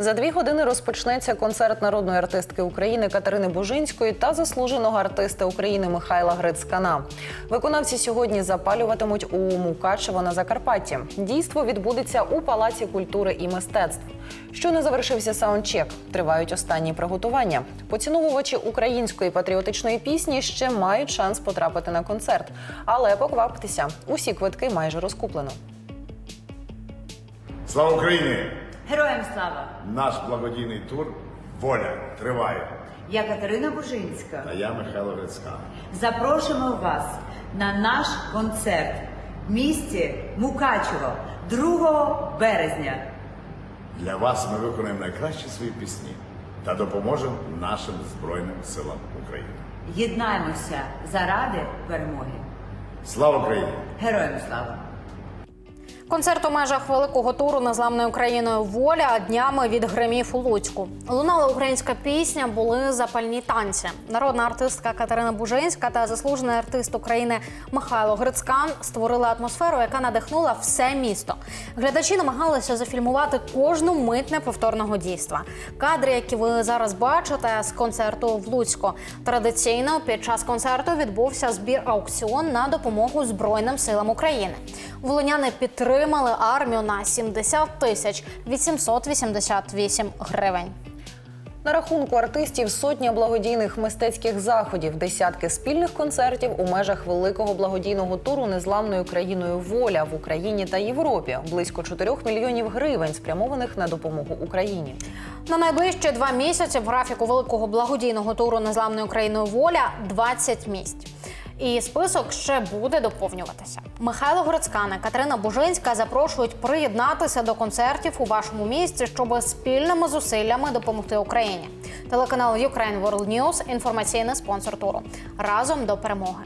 За дві години розпочнеться концерт народної артистки України Катерини Бужинської та заслуженого артиста України Михайла Грицькана. Виконавці сьогодні запалюватимуть у Мукачево на Закарпатті. Дійство відбудеться у Палаці культури і мистецтв. Що не завершився саундчек, тривають останні приготування. Поціновувачі української патріотичної пісні ще мають шанс потрапити на концерт, але покваптеся, усі квитки майже розкуплено. Слава Україні! Героям слава! Наш благодійний тур Воля триває. Я Катерина Бужинська. А я Михайло Грицька. Запрошуємо вас на наш концерт в місті Мукачево 2 березня. Для вас ми виконаємо найкращі свої пісні та допоможемо нашим Збройним силам України. Єднаємося заради перемоги. Слава Україні! Героям слава! Концерт у межах великого туру незламною Україною Воля днями відгримів у Луцьку. Лунала українська пісня, були запальні танці. Народна артистка Катерина Бужинська та заслужений артист України Михайло Грицькан створили атмосферу, яка надихнула все місто. Глядачі намагалися зафільмувати кожну мить неповторного дійства. Кадри, які ви зараз бачите з концерту в Луцьку. Традиційно під час концерту відбувся збір аукціон на допомогу Збройним силам України. Волиняни підтримали армію на 70 тисяч 888 гривень. На рахунку артистів сотня благодійних мистецьких заходів, десятки спільних концертів у межах великого благодійного туру незламною країною Воля в Україні та Європі. Близько 4 мільйонів гривень спрямованих на допомогу Україні. На найближчі два місяці в графіку великого благодійного туру незламною Україною Воля 20 місць. І список ще буде доповнюватися. Михайло Грицькан і Катерина Бужинська запрошують приєднатися до концертів у вашому місті, щоб спільними зусиллями допомогти Україні. Телеканал Ukraine World News – інформаційний спонсор туру. Разом до перемоги.